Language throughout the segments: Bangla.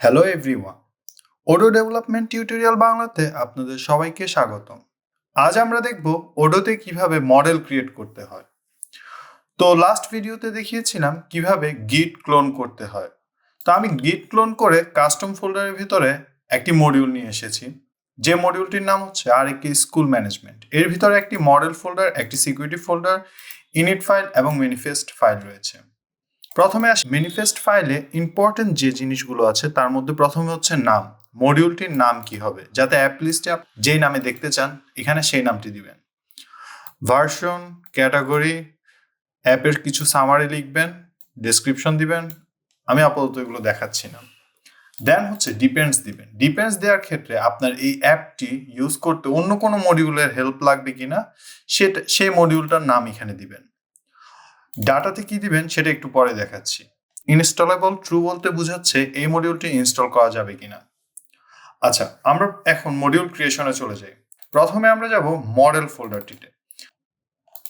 Hello everyone Odoo development tutorial বাংলাতে আপনাদের সবাইকে স্বাগতম। আজ আমরা দেখব ওডোতে কীভাবে মডেল ক্রিয়েট করতে হয়। তো লাস্ট ভিডিওতে দেখিয়েছিলাম কীভাবে গিট ক্লোন করতে হয়। তো আমি গিট ক্লোন করে কাস্টম ফোল্ডারের ভিতরে একটি মডিউল নিয়ে এসেছি। যে মডিউলটির নাম হচ্ছে আর একটি স্কুল ম্যানেজমেন্ট এর ভিতরে একটি মডেল ফোল্ডার একটি সিকিউরিটি ফোল্ডার ইনিট ফাইল এবং ম্যানিফেস্ট ফাইল রয়েছে। প্রথমে আসি ম্যানিফেস্ট ফাইলে ইম্পর্টেন্ট যে জিনিসগুলো আছে, তার মধ্যে প্রথমে হচ্ছে নাম। মডিউলটির নাম কি হবে? যাতে অ্যাপ লিস্টে যেই নামে দেখতে চান, এখানে সেই নামটি দিবেন। ভার্সন ক্যাটাগরি অ্যাপের কিছু সামারি লিখবেন ডেসক্রিপশন দিবেন। আমি আপাতত এগুলো দেখাচ্ছি না। দেন হচ্ছে ডিপেন্ডস দিবেন। ডিপেন্ডস দেওয়ার ক্ষেত্রে আপনার এই অ্যাপটি ইউজ করতে অন্য কোনো মডিউলের হেল্প লাগবে কিনা, সেটা সেই মডিউলটার নাম এখানে দিবেন। ডাটাতে কি দিবেন সেটা একটু পরে দেখাচ্ছি। ইনস্টলেবল ট্রু বলতে বোঝাচ্ছে এই মডিউলটি ইনস্টল করা যাবে কিনা। আচ্ছা আমরা এখন মডিউল ক্রিয়েশনে চলে যাই। প্রথমে আমরা যাব মডেল ফোল্ডারটিতে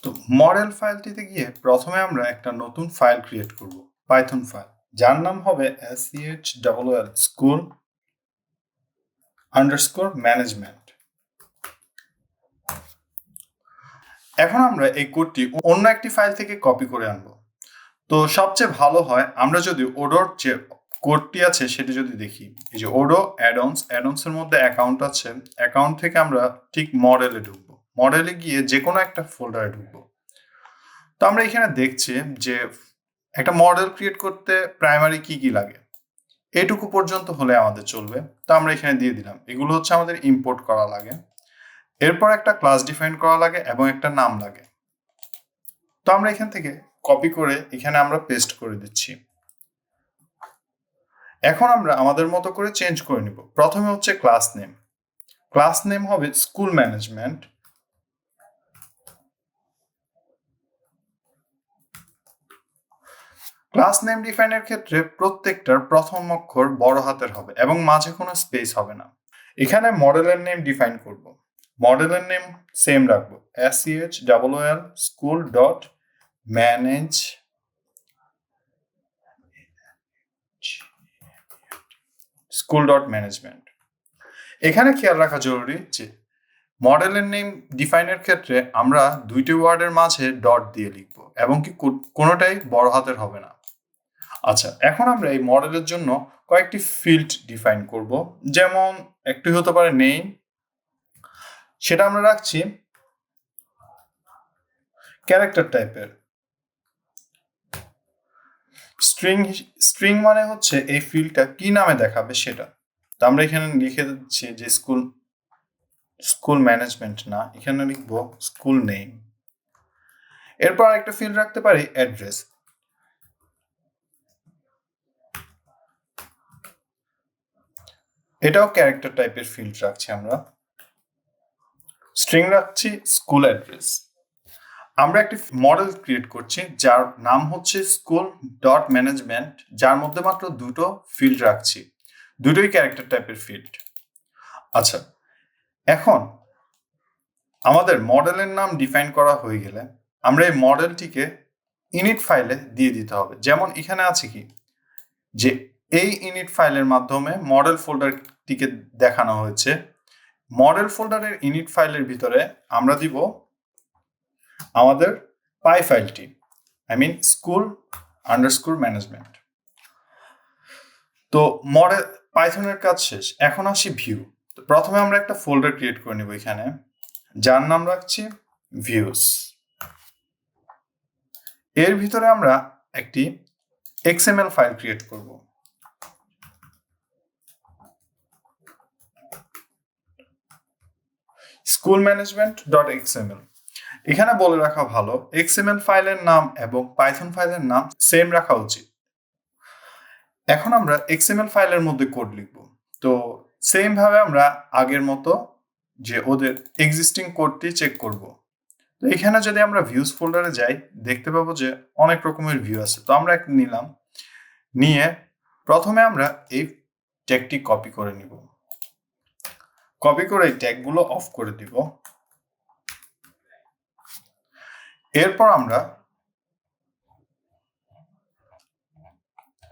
তো মডেল ফাইলটিতে গিয়ে প্রথমে আমরা একটা নতুন ফাইল ক্রিয়েট করব পাইথন ফাইল যার নাম হবে S C H double school underscore management এখন আমরা এই কোডটি অন্য একটি ফাইল থেকে কপি করে আনব। তো সবচেয়ে ভালো হয়, আমরা যদি ওডোর যে কোডটি আছে সেটি যদি দেখি, এই যে ওডো অ্যাডন্স অ্যাডন্স এর মধ্যে অ্যাকাউন্ট আছে অ্যাকাউন্ট থেকে আমরা ঠিক মডেলে ঢুকবো। মডেলে গিয়ে যে কোনো একটা ফোল্ডারে ঢুকবো। তো আমরা এখানে দেখছি যে একটা মডেল ক্রিয়েট করতে প্রাইমারি কি কি লাগে? এটুকু পর্যন্ত হলে আমাদের চলবে। তো আমরা এখানে দিয়ে দিলাম। এগুলো হচ্ছে আমাদের ইম্পোর্ট করা লাগে। এরপর একটা ক্লাস ডিফাইন করা লাগে এবং একটা নাম লাগে। তো আমরা এখান থেকে কপি করে এখানে আমরা পেস্ট করে দিচ্ছি। এখন আমরা আমাদের মতো করে চেঞ্জ করে নিব। প্রথমে হচ্ছে ক্লাস নেম ক্লাস নেম হবে স্কুল ম্যানেজমেন্ট ক্লাস নেম ডিফাইনের ক্ষেত্রে প্রত্যেকটার প্রথম অক্ষর বড় হাতের হবে এবং মাঝে কোনো স্পেস হবে না। এখানে মডেলের নেম ডিফাইন করব। মডেলের নেম সেম রাখব। S C H double L school dot manage school dot management এখানে খেয়াল রাখা জরুরি যে মডেলের নেম ডিফাইনের ক্ষেত্রে আমরা দুইটি ওয়ার্ডের মাঝে ডট দিয়ে লিখব এবং কি কোনোটাই বড় হাতের হবে না। আচ্ছা এখন আমরা এই মডেলের জন্য কয়েকটি ফিল্ড ডিফাইন করব। যেমন একটি হতে পারে নেম সেটা আমরা রাখছি ক্যারেক্টার টাইপের স্ট্রিং স্ট্রিং মানে হচ্ছে এই ফিল্ডটা কি নামে দেখাবে সেটা। তো আমরা এখানে লিখে দিচ্ছি যে স্কুল স্কুল ম্যানেজমেন্ট না, এখানে লিখব স্কুল নেম এরপর আরেকটা ফিল্ড রাখতে পারি অ্যাড্রেস এটাও ক্যারেক্টার টাইপের ফিল্ড রাখছি আমরা। স্ট্রিং রাখছি স্কুল অ্যাড্রেস আমরা একটি মডেল ক্রিয়েট করছি, যার নাম হচ্ছে স্কুল ডট ম্যানেজমেন্ট যার মধ্যে মাত্র দুটো ফিল্ড রাখছি। দুটোই ক্যারেক্টার টাইপের ফিল্ড আচ্ছা এখন আমাদের মডেলের নাম ডিফাইন করা হয়ে গেলে আমরা এই মডেলটিকে ইনিট ফাইলে দিয়ে দিতে হবে। যেমন এখানে আছে কি? যে এই ইনিট ফাইলের মাধ্যমে মডেল ফোল্ডারটিকে দেখানো হয়েছে মডেল ফোল্ডারের ইনিট ফাইলের ভিতরে আমরা দিব আমাদের পাই ফাইলটি I mean school underscore management তো মডেল, পাইথনের কাজ শেষ, এখন আসি ভিউ তো প্রথমে আমরা একটা ফোল্ডার ক্রিয়েট করে নিব এখানে, যার নাম রাখছি ভিউস এর ভিতরে আমরা একটি এক্সএমএল ফাইল ক্রিয়েট করব। স্কুল ম্যানেজমেন্ট ডট এক্সএমএল এখানে বলে রাখা ভালো এক্সএমএল ফাইলের নাম এবং পাইথন ফাইলের নাম সেম রাখা উচিত। এখন আমরা এক্সএমএল ফাইলের মধ্যে কোড লিখব। তো সেম ভাবে আমরা আগের মতো যে ওদের এক্সিস্টিং কোডটি চেক করব। তো এখানে যদি আমরা ভিউজ ফোল্ডারে যাই, দেখতে পাবো যে অনেক রকমের ভিউ আছে। তো আমরা নিলাম। নিয়ে প্রথমে আমরা এই ট্যাগটি কপি করে নিব। কপি করে এই ট্যাগগুলো অফ করে দিব। এরপর আমরা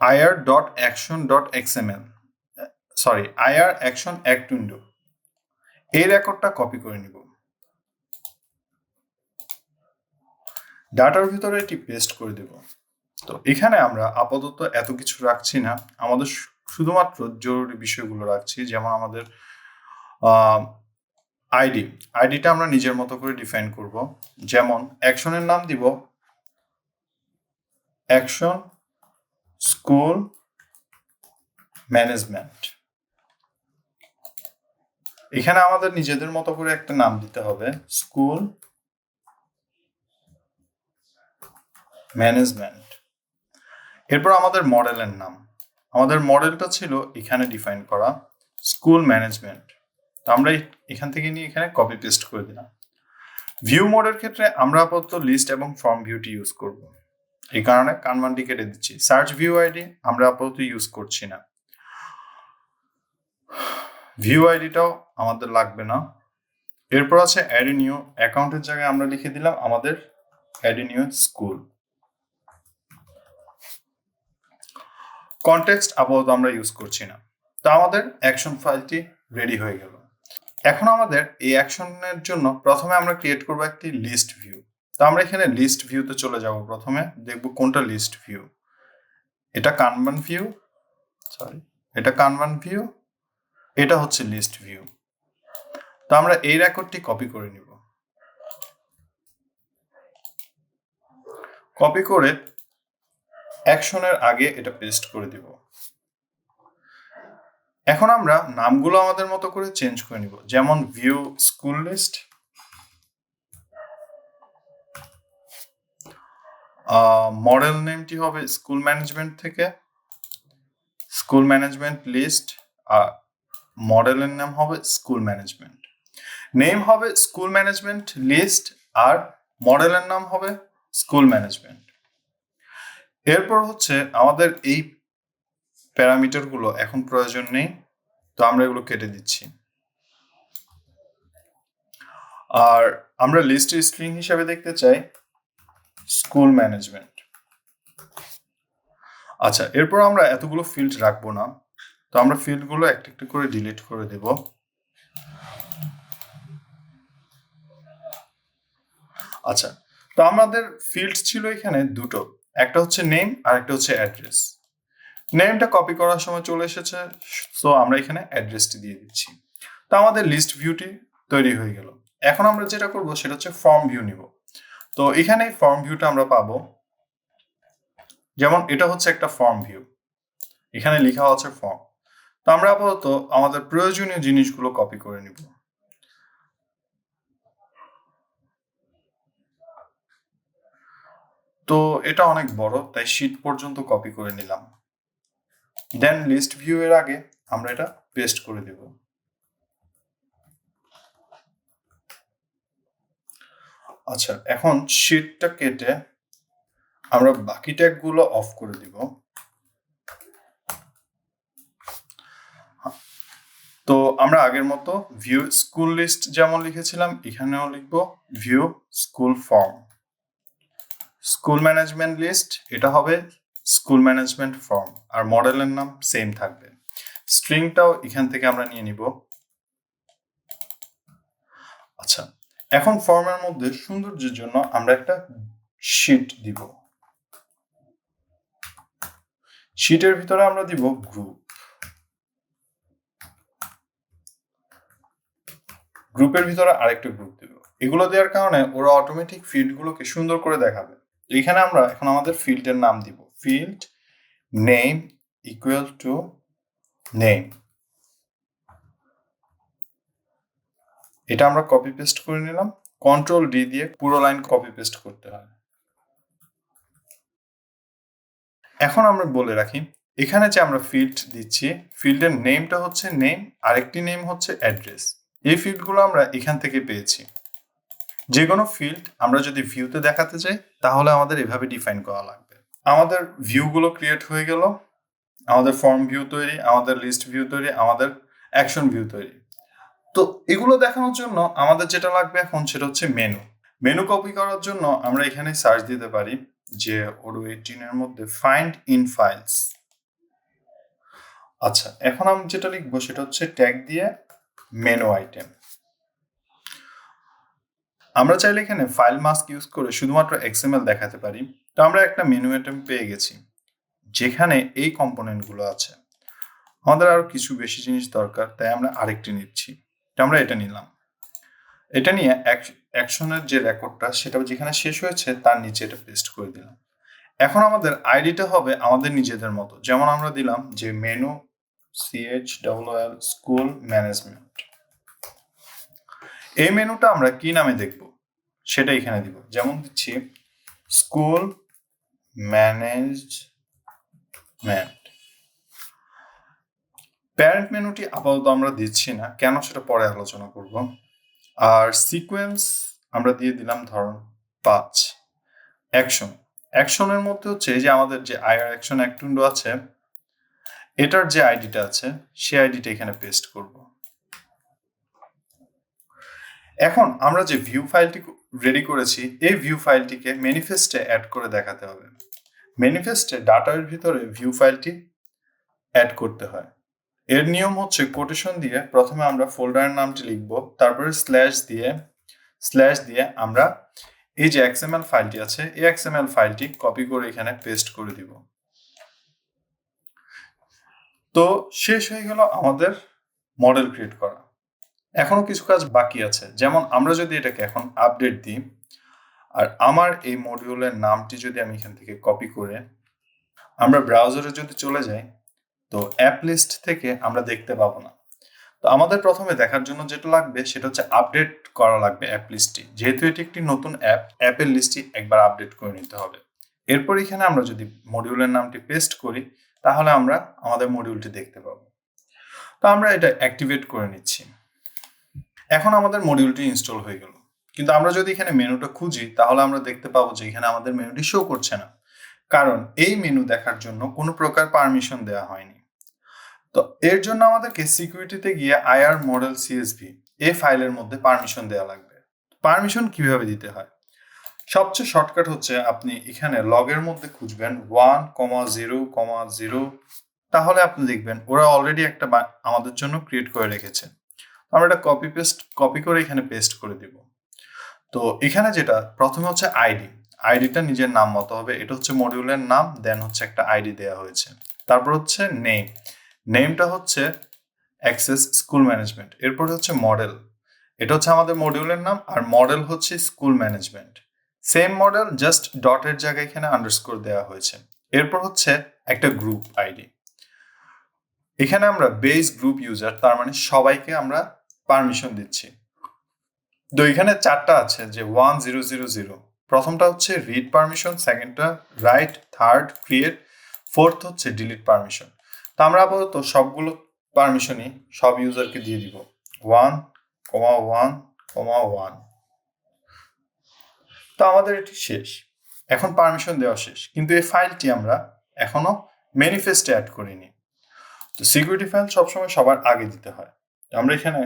ir.action.xml sorry IR action act window এই রেকর্ডটা কপি করে নিব। ডাটার ভিতরে এটি পেস্ট করে দেব। তো এখানে আমরা আপাতত এত কিছু রাখছি না। আমাদের শুধুমাত্র জরুরি বিষয়গুলো রাখছি, যেমন আমাদের আইডি আইডিটা আমরা নিজের মতো করে ডিফাইন করব। যেমন অ্যাকশনের নাম দিব অ্যাকশন স্কুল ম্যানেজমেন্ট এখানে আমাদের নিজেদের মতো করে একটা নাম দিতে হবে স্কুল ম্যানেজমেন্ট এরপর আমাদের মডেলের নাম। আমাদের মডেলটা ছিল এখানে ডিফাইন করা স্কুল ম্যানেজমেন্ট তো আমরা এখান থেকে নিয়ে এখানে কপি পেস্ট করে দিলাম। ভিউ মোডের ক্ষেত্রে আমরা আপাতত লিস্ট এবং ফর্ম ভিউটি ইউজ করব। এই কারণে কানমানটি কেটে দিচ্ছি। সার্চ ভিউ আইডি আমরা আপাতত ইউজ করছি না। ভিউ আইডিটাও আমাদের লাগবে না। এরপর আছে অ্যাড নিউ অ্যাকাউন্টের জায়গায় আমরা লিখে দিলাম আমাদের অ্যাড নিউ স্কুল কনটেক্সট আপাতত আমরা ইউজ করছি না। তো আমাদের অ্যাকশন ফাইলটি রেডি হয়ে গেল। এখন আমাদের এই অ্যাকশনের জন্য প্রথমে আমরা ক্রিয়েট করব একটি লিস্ট ভিউ তো আমরা এখানে লিস্ট ভিউতে চলে যাব প্রথমে, দেখব কোনটা লিস্ট ভিউ এটা কানবান ভিউ সরি এটা কানবান ভিউ এটা হচ্ছে লিস্ট ভিউ তো আমরা এই রেকর্ডটি কপি করে নিব। কপি করে অ্যাকশনের আগে এটা পেস্ট করে দিব। এখন আমরা নামগুলো আমাদের মতো করে চেঞ্জ করে নিব। যেমন ভিউ স্কুল লিস্ট মডেল নেমটি হবে স্কুল ম্যানেজমেন্ট থেকে স্কুল ম্যানেজমেন্ট লিস্ট আর মডেলের নাম হবে স্কুল ম্যানেজমেন্ট নেম হবে স্কুল ম্যানেজমেন্ট লিস্ট আর মডেলের নাম হবে স্কুল ম্যানেজমেন্ট এরপর হচ্ছে আমাদের এই প্যারামিটারগুলো এখন প্রয়োজন নেই, তো আমরা এগুলো কেটে দিচ্ছি। আর আমরা লিস্টের স্ট্রিং হিসাবে দেখতে চাই স্কুল ম্যানেজমেন্ট আচ্ছা এরপর আমরা এতগুলো ফিল্ড রাখব না, তো আমরা ফিল্ডগুলো একটা একটা করে ডিলিট করে দেব। আচ্ছা তো আমাদের ফিল্ড ছিল এখানে দুটো, একটা হচ্ছে নেম আর একটা হচ্ছে অ্যাড্রেস নেমটা কপি করার সময় চলে এসেছে সো আমরা এখানে অ্যাড্রেসটি দিয়ে দিচ্ছি। তো আমাদের লিস্ট ভিউটি তৈরি হয়ে গেল। এখন আমরা যেটা করব সেটা হচ্ছে ফর্ম ভিউ নিব। তো এখানে ফর্ম ভিউটা আমরা পাবো। যেমন এটা হচ্ছে একটা ফর্ম ভিউ এখানে লেখা আছে ফর্ম তো আমরা আপাতত আমাদের প্রয়োজনীয় জিনিসগুলো কপি করে নিব। তো এটা অনেক বড়, তাই শীট পর্যন্ত কপি করে নিলাম। দেন লিস্ট ভিউ এর আগে আমরা এটা পেস্ট করে দেব। আচ্ছা এখন শীটটা কেটে আমরা বাকি ট্যাগগুলো অফ করে দিব। তো আমরা আগের মতো ভিউ স্কুল লিস্ট যেমন লিখেছিলাম, এখানেও লিখব view school form school management list এটা হবে স্কুল ম্যানেজমেন্ট ফর্ম আর মডেলের নাম সেম থাকবে। স্ট্রিংটাও এখান থেকে আমরা নিয়ে নিব। আচ্ছা এখন ফর্মের মধ্যে সৌন্দর্যের জন্য আমরা একটা শিট দিব। শিটের ভিতরে আমরা দিব গ্রুপ গ্রুপের ভিতরে আরেকটা গ্রুপ দিব। এগুলো দেওয়ার কারণে ওরা অটোমেটিক ফিল্ডগুলোকে সুন্দর করে দেখাবে। এখানে আমরা এখন আমাদের ফিল্ডের নাম দিব। Field name equal to name এটা আমরা কপি পেস্ট করে নিলাম। কন্ট্রোল ডি দিয়ে পুরো লাইন কপি পেস্ট করতে হয়। এখন আমরা বলে রাখি, এখানে যে আমরা ফিল্ড দিচ্ছি ফিল্ডের নেমটা হচ্ছে নেম আরেকটি নেম হচ্ছে অ্যাড্রেস এই ফিল্ডগুলো আমরা এখান থেকে পেয়েছি। যে কোনো ফিল্ড আমরা যদি ভিউতে দেখাতে চাই, তাহলে আমাদের এভাবে ডিফাইন করা লাগবে। আমাদের ভিউগুলো ক্রিয়েট হয়ে গেল, আমাদের ফর্ম ভিউ তৈরি, আমাদের লিস্ট ভিউ তৈরি, আমাদের অ্যাকশন ভিউ তৈরি। তো এগুলো দেখানোর জন্য আমাদের যেটা লাগবে এখন সেটা হচ্ছে মেনু মেনু কপি করার জন্য আমরা এখানে সার্চ দিতে পারি যে ওডো এইটিনের মধ্যে ফাইন্ড ইন ফাইলস আচ্ছা এখন আমি যেটা লিখব সেটা হচ্ছে ট্যাগ দিয়ে মেনু আইটেম আমরা চাইলে এখানে ফাইল মাস্ক ইউজ করে শুধুমাত্র এক্সএমএল দেখাতে পারি। তো আমরা একটা মেনু আইটেম পেয়ে গেছি, যেখানে এই কম্পোনেন্টগুলো আছে। আমাদের আরও কিছু বেশি জিনিস দরকার, তাই আমরা আরেকটি নিচ্ছি। তো আমরা এটা নিলাম। এটা নিয়ে অ্যাকশনের যে রেকর্ডটা সেটা যেখানে শেষ হয়েছে, তার নিচে এটা পেস্ট করে দিলাম। এখন আমাদের আইডিটা হবে আমাদের নিজেদের মতো। যেমন আমরা দিলাম যে menu C H W L school management এই মেনুটা আমরা কি নামে দেখব? সেটা এখানে দিব। যেমন দিচ্ছি স্কুল ম্যানেজমেন্ট প্যারেন্ট মেনুটি আপাতত আমরা দিচ্ছি না। কেন সেটা পরে আলোচনা করব। আর সিকোয়েন্স আমরা দিয়ে দিলাম ধরুন পাঁচ। অ্যাকশন অ্যাকশনের মধ্যে হচ্ছে যে আমাদের যে আইআর অ্যাকশন অ্যাক্টুন্ডো আছে, এটার যে আইডিটা আছে, সেই আইডিটা এখানে পেস্ট করব। এখন আমরা যে ভিউ ফাইলটি রেডি করেছি, এই ভিউ ফাইলটিকে ম্যানিফেস্টে অ্যাড করে দেখাতে হবে। ম্যানিফেস্টে ডাটার ভিতরে ভিউ ফাইলটি অ্যাড করতে হয়। এর নিয়ম হচ্ছে কোটেশন দিয়ে প্রথমে আমরা ফোল্ডারের নামটি লিখব, তারপরে স্ল্যাশ দিয়ে স্ল্যাশ দিয়ে আমরা এই যে এক্সএমএল ফাইলটি আছে, এই এক্সএমএল ফাইলটি কপি করে এখানে পেস্ট করে দিব। তো শেষ হয়ে গেল আমাদের মডেল ক্রিয়েট করা। এখনও কিছু কাজ বাকি আছে। যেমন আমরা যদি এটাকে এখন আপডেট দিই, আর আমার এই মডিউলের নামটি যদি আমি এখান থেকে কপি করে আমরা ব্রাউজারে যদি চলে যাই, তো অ্যাপ লিস্ট থেকে আমরা দেখতে পাবো না। তো আমাদের প্রথমে দেখার জন্য যেটা লাগবে সেটা হচ্ছে আপডেট করা লাগবে অ্যাপ লিস্টটি যেহেতু এটি একটি নতুন অ্যাপ অ্যাপের লিস্টটি একবার আপডেট করে নিতে হবে। এরপর এখানে আমরা যদি মডিউলের নামটি পেস্ট করি, তাহলে আমরা আমাদের মডিউলটি দেখতে পাবো। তো আমরা এটা অ্যাক্টিভেট করে নিচ্ছি। এখন আমাদের মডিউলটি ইনস্টল হয়ে গেল। কিন্তু আমরা যদি এখানে মেনুটা খুঁজি, তাহলে আমরা দেখতে পাবো যে এখানে আমাদের মেনুটি শো করছে না। কারণ এই মেনু দেখার জন্য কোনো প্রকার পারমিশন দেওয়া হয়নি। তো এর জন্য আমাদেরকে সিকিউরিটিতে গিয়ে আইআর মডেল সিএসভি এ ফাইলের মধ্যে পারমিশন দেওয়া লাগবে। পারমিশন কীভাবে দিতে হয়? সবচেয়ে শর্টকাট হচ্ছে আপনি এখানে লগের মধ্যে খুঁজবেন one comma zero comma zero তাহলে আপনি দেখবেন ওরা অলরেডি একটা আমাদের জন্য ক্রিয়েট করে রেখেছে। আমরা এটা কপি পেস্ট কপি করে এখানে পেস্ট করে দিব। তো এখানে যেটা, প্রথমে হচ্ছে আইডি আইডিটা নিজের নাম মতো হবে। এটা হচ্ছে মডিউলের নাম দেন হচ্ছে একটা আইডি দেওয়া হয়েছে। তারপর হচ্ছে নেম নেমটা হচ্ছে অ্যাক্সেস স্কুল ম্যানেজমেন্ট এরপর হচ্ছে মডেল এটা হচ্ছে আমাদের মডিউলের নাম, আর মডেল হচ্ছে school management same model just ডটের জায়গায় এখানে আন্ডারস্কোর দেওয়া হয়েছে। এরপর হচ্ছে একটা গ্রুপ আইডি এখানে আমরা বেস গ্রুপ ইউজার তার মানে সবাইকে আমরা পারমিশন দিচ্ছি। তো এখানে চারটা আছে যে ওয়ান জিরো জিরো জিরো প্রথমটা হচ্ছে রিড পারমিশন সেকেন্ডটা রাইট থার্ড ক্রিয়েট ফোর্থ হচ্ছে ডিলিট পারমিশন তো আমরা আপাতত সবগুলো পারমিশনই সব ইউজারকে দিয়ে দিব। One comma one comma one তো আমাদের এটি শেষ। এখন পারমিশন দেওয়া শেষ। কিন্তু এই ফাইলটি আমরা এখনও ম্যানিফেস্টে অ্যাড করিনি। তো সিকিউরিটি ফাইল সবসময় সবার আগে দিতে হয়। আমরা এখানে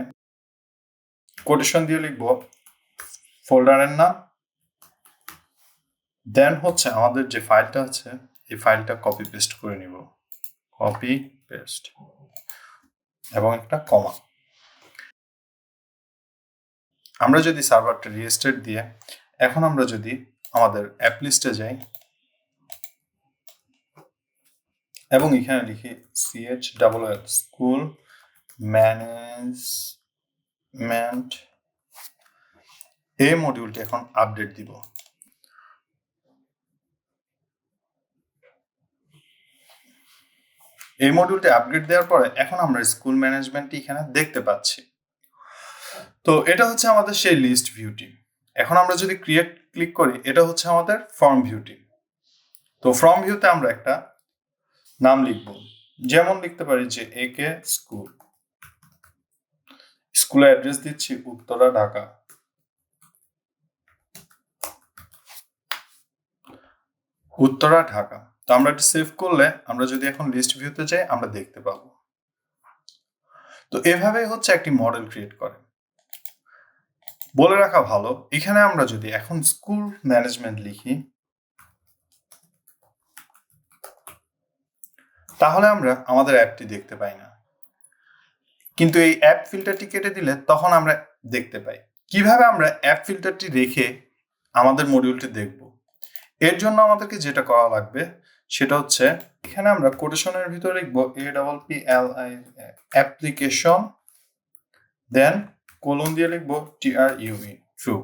কোটেশন দিয়ে লিখব ফোল্ডারের নাম দেন হচ্ছে আমাদের যে ফাইলটা আছে, এই ফাইলটা কপি পেস্ট করে নিব। কপি পেস্ট এবং একটা কমা আমরা যদি সার্ভারটা রিস্টার্ট দিয়ে, এখন আমরা যদি আমাদের অ্যাপ লিস্টে যাই, এবং এখানে লিখি সিএইচ ডাবল স্কুল ম্যানেজমেন্ট এই মডিউলটি এখন আপডেট দিব। এই মডিউলটি আপগ্রেড দেওয়ার পরে এখন আমরা স্কুল ম্যানেজমেন্টটি এখানে দেখতে পাচ্ছি। তো এটা হচ্ছে আমাদের সেই লিস্ট ভিউটি এখন আমরা যদি ক্রিয়েট ক্লিক করি, এটা হচ্ছে আমাদের ফর্ম ভিউটি তো ফর্ম ভিউতে আমরা একটা নাম লিখব। যেমন লিখতে পারি যে এ কে স্কুল স্কুলের অ্যাড্রেস দিচ্ছি, উত্তরা, ঢাকা। উত্তরা, ঢাকা। তো আমরা এটা সেভ করলে আমরা যদি এখন লিস্ট ভিউতে যাই, আমরা দেখতে পাবো। তো এভাবেই হচ্ছে একটি মডেল ক্রিয়েট করে। বলে রাখা ভালো, এখানে আমরা যদি এখন স্কুল ম্যানেজমেন্ট লিখি, তাহলে আমরা আমাদের অ্যাপটি দেখতে পাই না। কিন্তু এই অ্যাপ ফিল্টারটি কেটে দিলে তখন আমরা দেখতে পাই। কীভাবে আমরা অ্যাপ ফিল্টারটি রেখে আমাদের মডিউলটি দেখব? এর জন্য আমাদেরকে যেটা করা লাগবে, সেটা হচ্ছে এখানে আমরা কোটেশনের ভিতরে লিখব A double P L I application then colon দিয়ে লিখব টি আর ট্রু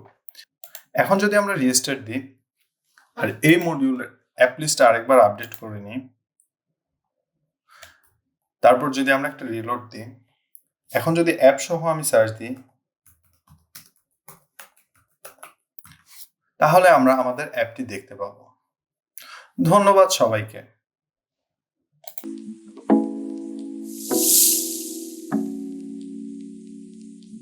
এখন যদি আমরা রেজিস্টার দিই, আর এই মডিউলের অ্যাপ লিস্টটা আরেকবার আপডেট করে নিই, তারপর যদি আমরা একটা রিলোড দিই এখন যদি অ্যাপ সহ আমি সার্চ দিই, তাহলে আমরা আমাদের অ্যাপটি দেখতে পাবো। ধন্যবাদ সবাইকে।